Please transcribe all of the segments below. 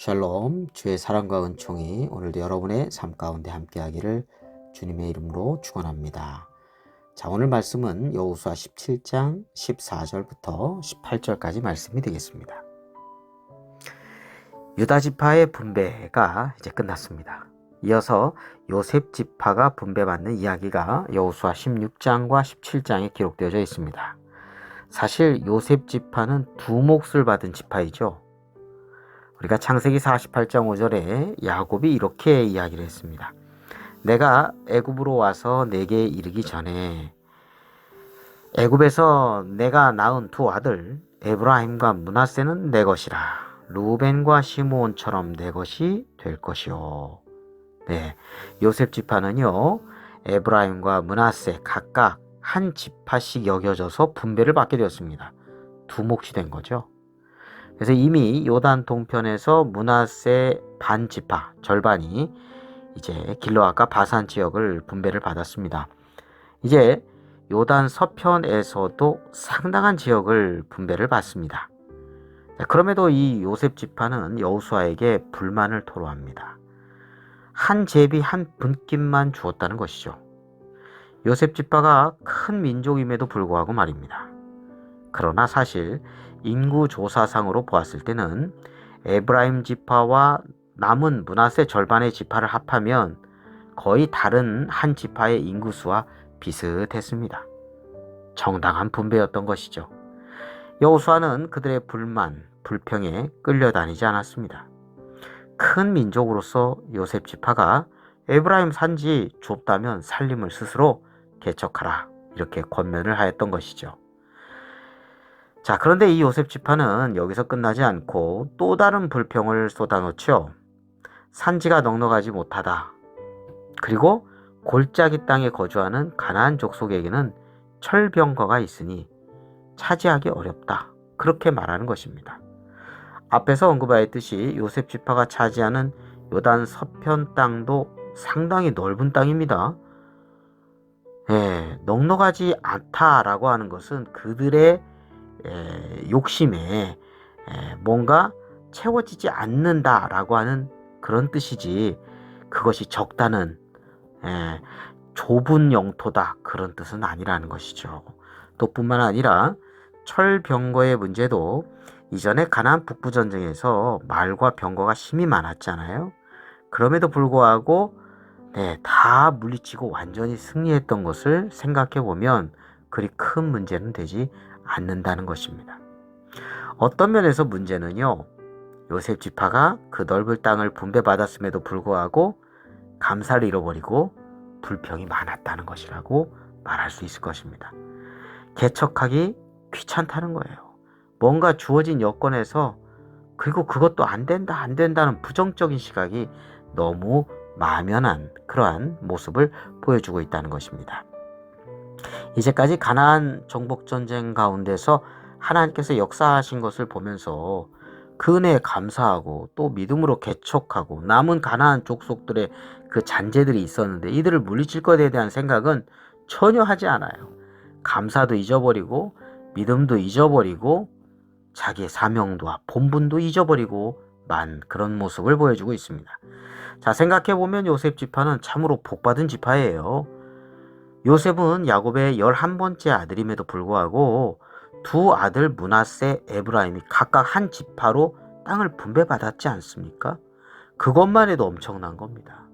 샬롬, 주의 사랑과 은총이 오늘도 여러분의 삶 가운데 함께하기를 주님의 이름으로 축원합니다. 자, 오늘 말씀은 여호수아 17장 14절부터 18절까지 말씀이 되겠습니다. 유다 지파의 분배가 이제 끝났습니다. 이어서 요셉 지파가 분배받는 이야기가 여호수아 16장과 17장에 기록되어져 있습니다. 사실 요셉 지파는 두 몫을 받은 지파이죠. 우리가 창세기 48장 5절에 야곱이 이렇게 이야기를 했습니다. 내가 애굽으로 와서 내게 이르기 전에 애굽에서 내가 낳은 두 아들 에브라임과 문하세는 내 것이라 루벤과 시므온처럼 내 것이 될 것이요. 네, 요셉 지파는요 에브라임과 문하세 각각 한 지파씩 여겨져서 분배를 받게 되었습니다. 두 몫이 된 거죠. 그래서 이미 요단 동편에서 문하세 반 지파 절반이 이제 길로아과 바산 지역을 분배를 받았습니다. 이제 요단 서편에서도 상당한 지역을 분배를 받습니다. 그럼에도 이 요셉 지파는 여우수아에게 불만을 토로합니다. 한 제비 한 분깃만 주었다는 것이죠. 요셉 지파가 큰 민족임에도 불구하고 말입니다. 그러나 사실 인구 조사상으로 보았을 때는 에브라임 지파와 남은 문하세 절반의 지파를 합하면 거의 다른 한 지파의 인구수와 비슷했습니다. 정당한 분배였던 것이죠. 여호수아는 그들의 불만, 불평에 끌려다니지 않았습니다. 큰 민족으로서 요셉 지파가 에브라임 산지 좁다면 살림을 스스로 개척하라 이렇게 권면을 하였던 것이죠. 자, 그런데 이 요셉 지파는 여기서 끝나지 않고 또 다른 불평을 쏟아놓죠. 산지가 넉넉하지 못하다. 그리고 골짜기 땅에 거주하는 가나안 족속에게는 철병거가 있으니 차지하기 어렵다. 그렇게 말하는 것입니다. 앞에서 언급하였듯이 요셉 지파가 차지하는 요단 서편 땅도 상당히 넓은 땅입니다. 예, 넉넉하지 않다라고 하는 것은 그들의 에, 욕심에 에, 뭔가 채워지지 않는다라고 하는 그런 뜻이지 그것이 적다는 에, 좁은 영토다 그런 뜻은 아니라는 것이죠. 또 뿐만 아니라 철병거의 문제도 이전에 가나안 북부 전쟁에서 말과 병거가 힘이 많았잖아요. 그럼에도 불구하고 네, 다 물리치고 완전히 승리했던 것을 생각해 보면 그리 큰 문제는 되지 않는다는 것입니다. 어떤 면에서 문제는요. 요셉 지파가 그 넓은 땅을 분배받았음에도 불구하고 감사를 잃어버리고 불평이 많았다는 것이라고 말할 수 있을 것입니다. 개척하기 귀찮다는 거예요. 뭔가 주어진 여건에서 그리고 그것도 안 된다, 안 된다는 부정적인 시각이 너무 만연한 그러한 모습을 보여주고 있다는 것입니다. 이제까지 가나안 정복 전쟁 가운데서 하나님께서 역사하신 것을 보면서 그 은혜에 감사하고 또 믿음으로 개척하고 남은 가나안 족속들의 그 잔재들이 있었는데 이들을 물리칠 것에 대한 생각은 전혀 하지 않아요. 감사도 잊어버리고 믿음도 잊어버리고 자기의 사명도와 본분도 잊어버리고 만 그런 모습을 보여주고 있습니다. 자 생각해 보면 요셉 지파는 참으로 복받은 지파예요. 요셉은 야곱의 11번째 아들임에도 불구하고 두 아들 문하세, 에브라임이 각각 한 지파로 땅을 분배받았지 않습니까? 그것만 해도 엄청난 겁니다.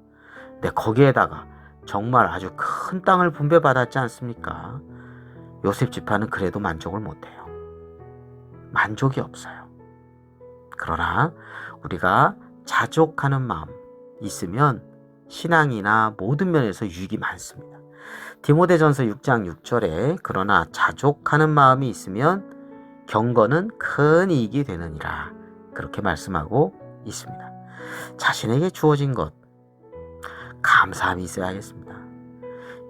근데 거기에다가 정말 아주 큰 땅을 분배받았지 않습니까? 요셉 지파는 그래도 만족을 못해요. 만족이 없어요. 그러나 우리가 자족하는 마음 있으면 신앙이나 모든 면에서 유익이 많습니다. 디모데전서 6장 6절에 그러나 자족하는 마음이 있으면 경건은 큰 이익이 되느니라 그렇게 말씀하고 있습니다. 자신에게 주어진 것 감사함이 있어야겠습니다.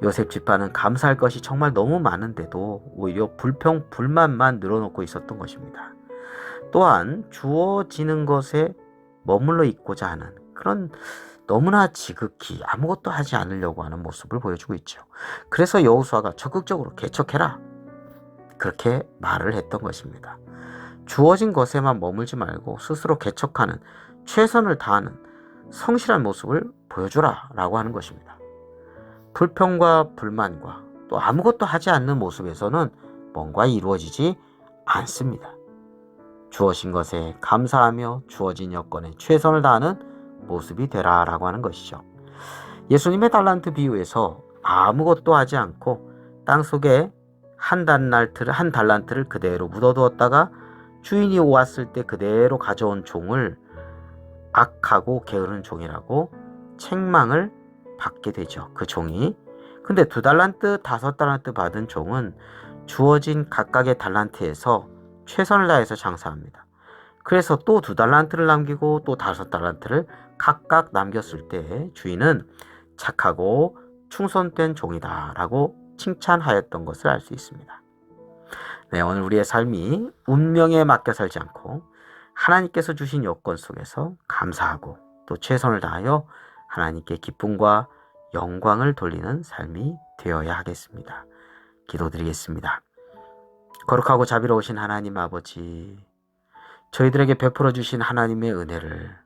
요셉 지파는 감사할 것이 정말 너무 많은데도 오히려 불평 불만만 늘어놓고 있었던 것입니다. 또한 주어지는 것에 머물러 있고자 하는 그런 너무나 지극히 아무것도 하지 않으려고 하는 모습을 보여주고 있죠. 그래서 여호수아가 적극적으로 개척해라. 그렇게 말을 했던 것입니다. 주어진 것에만 머물지 말고 스스로 개척하는 최선을 다하는 성실한 모습을 보여주라 라고 하는 것입니다. 불평과 불만과 또 아무것도 하지 않는 모습에서는 뭔가 이루어지지 않습니다. 주어진 것에 감사하며 주어진 여건에 최선을 다하는 모습이 되라 라고 하는 것이죠. 예수님의 달란트 비유에서 아무것도 하지 않고 땅 속에 한 달란트를, 한 달란트를 그대로 묻어두었다가 주인이 왔을 때 그대로 가져온 종을 악하고 게으른 종이라고 책망을 받게 되죠. 그 종이. 근데 두 달란트, 다섯 달란트 받은 종은 주어진 각각의 달란트에서 최선을 다해서 장사합니다. 그래서 또 두 달란트를 남기고 또 다섯 달란트를 각각 남겼을 때 주인은 착하고 충성된 종이다 라고 칭찬하였던 것을 알 수 있습니다. 네, 오늘 우리의 삶이 운명에 맡겨 살지 않고 하나님께서 주신 여건 속에서 감사하고 또 최선을 다하여 하나님께 기쁨과 영광을 돌리는 삶이 되어야 하겠습니다. 기도드리겠습니다. 거룩하고 자비로우신 하나님 아버지, 저희들에게 베풀어 주신 하나님의 은혜를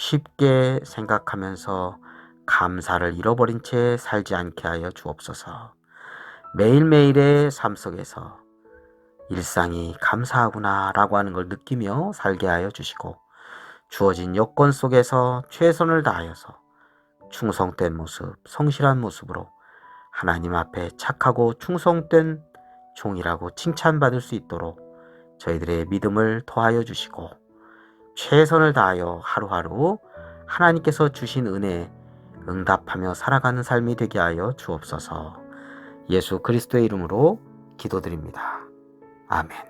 쉽게 생각하면서 감사를 잃어버린 채 살지 않게 하여 주옵소서. 매일매일의 삶 속에서 일상이 감사하구나 라고 하는 걸 느끼며 살게 하여 주시고 주어진 여건 속에서 최선을 다하여서 충성된 모습, 성실한 모습으로 하나님 앞에 착하고 충성된 종이라고 칭찬받을 수 있도록 저희들의 믿음을 더하여 주시고 최선을 다하여 하루하루 하나님께서 주신 은혜에 응답하며 살아가는 삶이 되게 하여 주옵소서 예수 그리스도의 이름으로 기도드립니다. 아멘.